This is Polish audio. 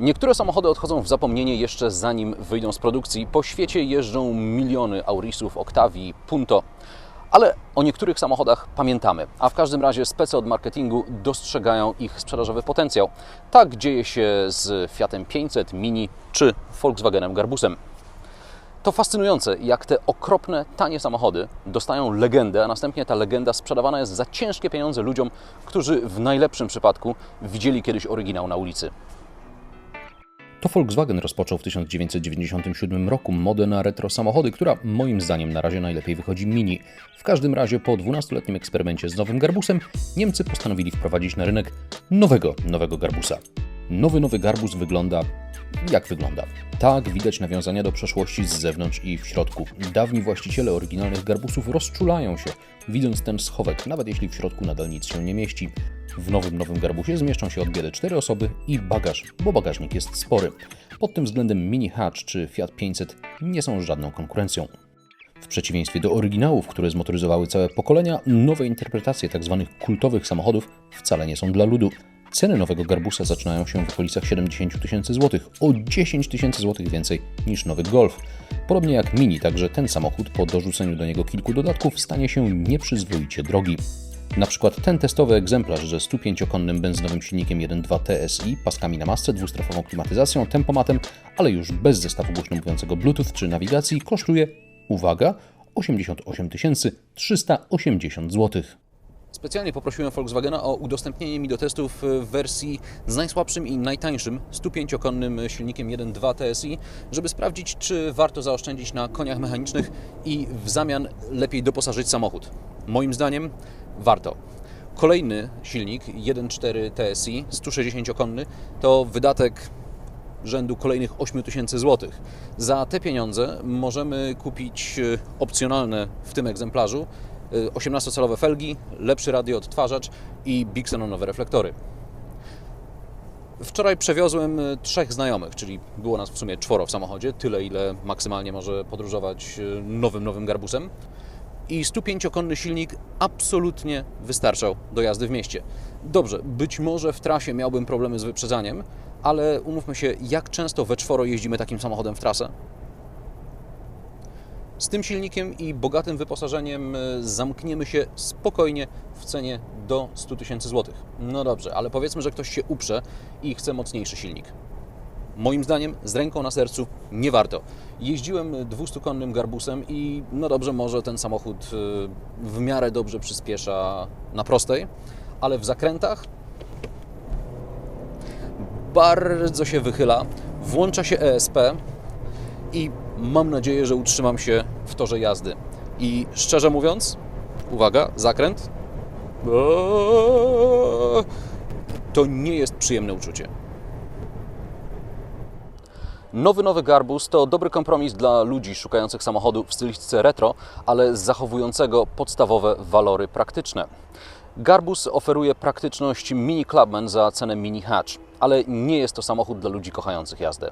Niektóre samochody odchodzą w zapomnienie jeszcze zanim wyjdą z produkcji. Po świecie jeżdżą miliony Aurisów, Octavii, Punto. Ale o niektórych samochodach pamiętamy, a w każdym razie spece od marketingu dostrzegają ich sprzedażowy potencjał. Tak dzieje się z Fiatem 500, Mini czy Volkswagenem Garbusem. To fascynujące, jak te okropne, tanie samochody dostają legendę, a następnie ta legenda sprzedawana jest za ciężkie pieniądze ludziom, którzy w najlepszym przypadku widzieli kiedyś oryginał na ulicy. To Volkswagen rozpoczął w 1997 roku modę na retro samochody, która moim zdaniem na razie najlepiej wychodzi Mini. W każdym razie po 12-letnim eksperymencie z nowym Garbusem Niemcy postanowili wprowadzić na rynek nowego, nowego Garbusa. Nowy, nowy Garbus wygląda jak wygląda. Tak, widać nawiązania do przeszłości z zewnątrz i w środku. Dawni właściciele oryginalnych garbusów rozczulają się, widząc ten schowek, nawet jeśli w środku nadal nic się nie mieści. W nowym, nowym garbusie zmieszczą się od biedy 4 osoby i bagaż, bo bagażnik jest spory. Pod tym względem Mini Hatch czy Fiat 500 nie są żadną konkurencją. W przeciwieństwie do oryginałów, które zmotoryzowały całe pokolenia, nowe interpretacje tzw. kultowych samochodów wcale nie są dla ludu. Ceny nowego Garbusa zaczynają się w okolicach 70 tysięcy złotych, o 10 tysięcy złotych więcej niż nowy Golf. Podobnie jak Mini, także ten samochód po dorzuceniu do niego kilku dodatków stanie się nieprzyzwoicie drogi. Na przykład ten testowy egzemplarz ze 105-konnym benzynowym silnikiem 1.2 TSI, paskami na masce, dwustrefową klimatyzacją, tempomatem, ale już bez zestawu głośno mówiącego Bluetooth czy nawigacji kosztuje, uwaga, 88 380 zł. Specjalnie poprosiłem Volkswagena o udostępnienie mi do testów w wersji z najsłabszym i najtańszym 105-konnym silnikiem 1.2 TSI, żeby sprawdzić, czy warto zaoszczędzić na koniach mechanicznych i w zamian lepiej doposażyć samochód. Moim zdaniem warto. Kolejny silnik 1.4 TSI 160-konny to wydatek rzędu kolejnych 8000 zł. Za te pieniądze możemy kupić e, opcjonalne w tym egzemplarzu 18-calowe felgi, lepszy radioodtwarzacz i bixenonowe reflektory. Wczoraj przewiozłem e, trzech znajomych, czyli było nas w sumie czworo w samochodzie, tyle ile maksymalnie może podróżować nowym, nowym garbusem. I 105-konny silnik absolutnie wystarczał do jazdy w mieście. Dobrze, być może w trasie miałbym problemy z wyprzedzaniem, ale umówmy się, jak często we czworo jeździmy takim samochodem w trasę? Z tym silnikiem i bogatym wyposażeniem e, zamkniemy się spokojnie w cenie do 100 tysięcy złotych. No dobrze, ale powiedzmy, że ktoś się uprze i chce mocniejszy silnik. Moim zdaniem, z ręką na sercu, nie warto. Jeździłem 200-konnym garbusem i no dobrze, może ten samochód e, w miarę dobrze przyspiesza na prostej, ale w zakrętach bardzo się wychyla, włącza się ESP i mam nadzieję, że utrzymam się w torze jazdy. I szczerze mówiąc, uwaga, zakręt. To nie jest przyjemne uczucie. Nowy, nowy Garbus to dobry kompromis dla ludzi szukających samochodu w stylistyce retro, ale zachowującego podstawowe walory praktyczne. Garbus oferuje praktyczność Mini Clubman za cenę Mini Hatch, ale nie jest to samochód dla ludzi kochających jazdę.